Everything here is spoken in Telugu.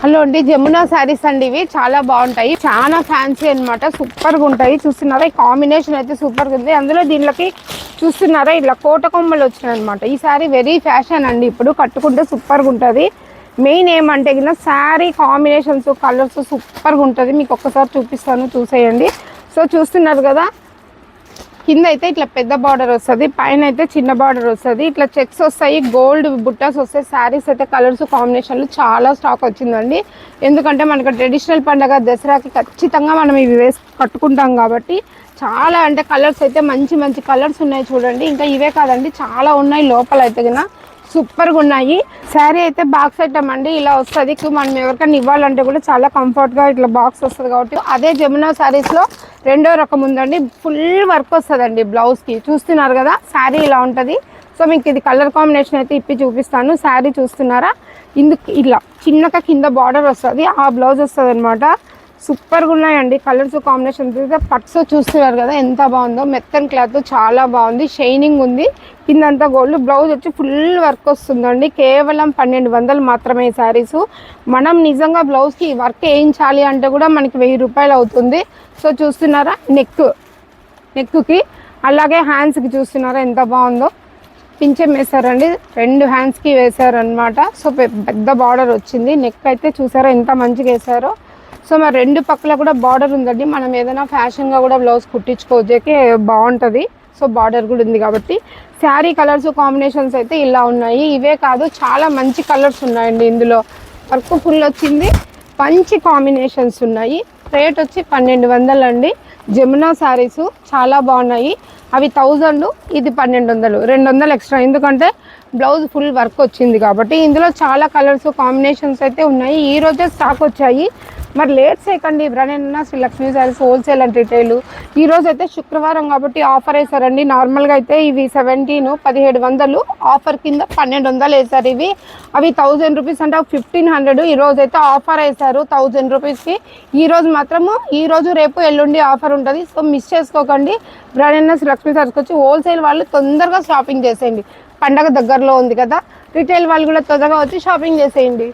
హలో అండి జమునా శారీస్ అండి ఇవి. చాలా బాగుంటాయి. చాలా ఫ్యాన్సీ అనమాట సూపర్గా ఉంటాయి. చూస్తున్నారా? ఈ కాంబినేషన్ అయితే సూపర్గా ఉంది. అందులో దీనిలోకి చూస్తున్నారా? ఇట్లా కోట కొమ్మలు వచ్చినాయి అనమాట ఈ శారీ వెరీ ఫ్యాషన్ అండి. ఇప్పుడు కట్టుకుంటే సూపర్గా ఉంటుంది. మెయిన్ ఏమంటే కింద శారీ కాంబినేషన్స్ కలర్స్ సూపర్గా ఉంటుంది. మీకు ఒక్కసారి చూపిస్తాను. చూసేయండి. సో చూస్తున్నారు కదా కింద అయితే ఇట్లా పెద్ద బార్డర్ వస్తుంది పైన అయితే చిన్న బార్డర్ వస్తుంది. ఇట్లా చెక్స్ వస్తాయి గోల్డ్ బుట్టాస్ వస్తాయి శారీస్ అయితే కలర్స్ కాంబినేషన్లు చాలా స్టాక్ వచ్చిందండి. ఎందుకంటే మనకు ట్రెడిషనల్ పండగ దసరాకి ఖచ్చితంగా మనం ఇవి వేసి కట్టుకుంటాం కాబట్టి చాలా అంటే కలర్స్ అయితే మంచి మంచి కలర్స్ ఉన్నాయి చూడండి. ఇంకా ఇవే కాదండి చాలా ఉన్నాయి లోపల అయితే కింద సూపర్గా ఉన్నాయి. శారీ అయితే బాక్స్ ఐటమ్ అండి ఇలా వస్తుంది. మనం ఎవరికైనా ఇవ్వాలంటే కూడా చాలా కంఫర్ట్గా ఇట్లా బాక్స్ వస్తుంది కాబట్టి అదే జమునా శారీస్లో రెండో రకం ఉందండి. ఫుల్ వర్క్ వస్తుందండి బ్లౌజ్కి. చూస్తున్నారు కదా శారీ ఇలా ఉంటుంది. సో మీకు ఇది కలర్ కాంబినేషన్ అయితే ఇప్పి చూపిస్తాను. శారీ చూస్తున్నారా? ఇందుకు ఇలా చిన్నగా కింద బార్డర్ వస్తుంది. ఆ బ్లౌజ్ వస్తుంది అనమాట సూపర్గా ఉన్నాయండి. కలర్స్ కాంబినేషన్ పట్స్ చూస్తున్నారు కదా ఎంత బాగుందో. మెత్తన్ క్లాత్ చాలా బాగుంది. షైనింగ్ ఉంది. కిందంతా గోల్డ్. బ్లౌజ్ వచ్చి ఫుల్ వర్క్ వస్తుందండి. కేవలం పన్నెండు వందలు మాత్రమే శారీస్. మనం నిజంగా బ్లౌజ్కి వర్క్ వేయించాలి అంటే కూడా మనకి వెయ్యి రూపాయలు అవుతుంది. సో చూస్తున్నారా? నెక్. నెక్కి. అలాగే హ్యాండ్స్కి చూస్తున్నారా? ఎంత బాగుందో. పింఛం వేశారండి. రెండు హ్యాండ్స్కి వేశారనమాట సో పెద్ద బార్డర్ వచ్చింది. నెక్ అయితే చూసారా? ఎంత మంచిగా వేశారో. సో మరి రెండు పక్కల కూడా బార్డర్ ఉందండి. మనం ఏదైనా ఫ్యాషన్గా కూడా బ్లౌజ్ కుట్టించుకోవచ్చేకి బాగుంటుంది. సో బార్డర్ కూడా ఉంది కాబట్టి. శారీ కలర్స్ కాంబినేషన్స్ అయితే ఇలా ఉన్నాయి. ఇవే కాదు చాలా మంచి కలర్స్ ఉన్నాయండి ఇందులో. వర్క్ ఫుల్ వచ్చింది. మంచి కాంబినేషన్స్ ఉన్నాయి. రేట్ వచ్చి పన్నెండు వందలండి జమునా శారీస్ చాలా బాగున్నాయి. అవి థౌజండ్ ఇది పన్నెండు వందలు. రెండు వందలు ఎక్స్ట్రా ఎందుకంటే బ్లౌజ్ ఫుల్ వర్క్ వచ్చింది కాబట్టి ఇందులో చాలా కలర్స్ కాంబినేషన్స్ అయితే ఉన్నాయి. ఈ రోజే స్టాక్ వచ్చాయి. మరి లేట్ చేయకండి ఎవరైనా Sri Lakshmi sarees wholesale and retail ఈ రోజు అయితే శుక్రవారం కాబట్టి ఆఫర్ వేసారండి నార్మల్గా అయితే ఇవి సెవెంటీన్ పదిహేడు వందలు. ఆఫర్ కింద పన్నెండు వందలు వేసారు ఇవి. అవి థౌజండ్ రూపీస్ అంటే ఫిఫ్టీన్ హండ్రెడ్ ఈ రోజు అయితే ఆఫర్ వేశారు థౌజండ్ రూపీస్కి ఈ రోజు మాత్రము ఈ రోజు రేపు ఎల్లుండి ఆఫర్ ఉంటుంది. సో మిస్ చేసుకోకండి. బ్రాండ్ లక్ష్మీ సారీస్కి వచ్చి హోల్సేల్ వాళ్ళు తొందరగా షాపింగ్ చేసేయండి. పండగ దగ్గరలో ఉంది కదా. రిటైల్ వాళ్ళు కూడా తొందరగా వచ్చి షాపింగ్ చేసేయండి.